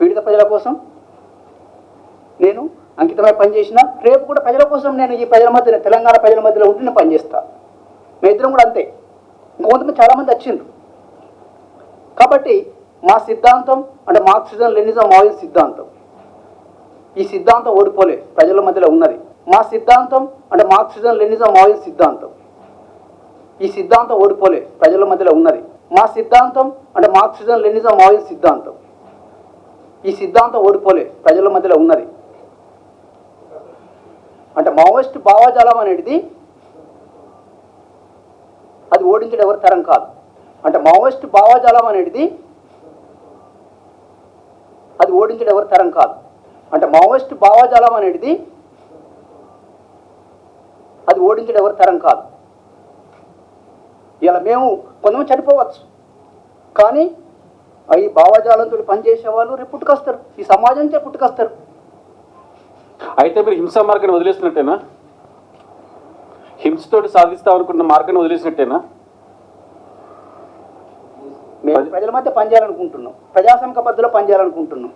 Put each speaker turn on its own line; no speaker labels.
పీడిత ప్రజల కోసం నేను అంకితమై పనిచేసిన రేపు కూడా ప్రజల కోసం నేను ఈ ప్రజల మధ్య తెలంగాణ ప్రజల మధ్యలో ఉండి నేను పనిచేస్తా. మీ ఇద్దరం కూడా అంతే. ఇంకొంతమంది చాలామంది వచ్చిండ్రు. కాబట్టి మా సిద్ధాంతం అంటే మార్క్సిజం లెనిజం మావిజం సిద్ధాంతం. ఈ సిద్ధాంతం ఓడిపోలే ప్రజల మధ్యలో ఉన్నది. మా సిద్ధాంతం అంటే మార్క్సిజం లెనిజం మావిజం సిద్ధాంతం. ఈ సిద్ధాంతం ఓడిపోలే ప్రజల మధ్యలో ఉన్నది. మా సిద్ధాంతం అంటే మార్క్సిజం లెనిజం మావిజం సిద్ధాంతం. ఈ సిద్ధాంతం ఓడిపోలే ప్రజల మధ్యలో ఉన్నది. అంటే మావోయిస్ట్ భావజాలం అనేది అది ఓడించడం ఎవరి తరం కాదు. అంటే మావోయిస్ట్ భావజాలం అనేది అది ఓడించడం ఎవరి తరం కాదు. అంటే మావోయిస్ట్ భావజాలం అనేది అది ఓడించడం ఎవరి తరం కాదు. ఇలా మేము కొంతమంది చనిపోవచ్చు. కానీ ఈ భావజాలంతో పనిచేసే వాళ్ళు రేపు పుట్టుకొస్తారు. ఈ సమాజం నుంచే పుట్టుకొస్తారు.
అయితే మీరు హింసా మార్గాన్ని వదిలేసినట్టేనా హింసతోటి సాధిస్తాం అనుకున్న మార్గాన్ని వదిలేసినట్టేనా?
మేము ప్రజల మధ్య పనిచేయాలనుకుంటున్నాం. ప్రజాసంఘ పద్ధతిలో పనిచేయాలనుకుంటున్నాం.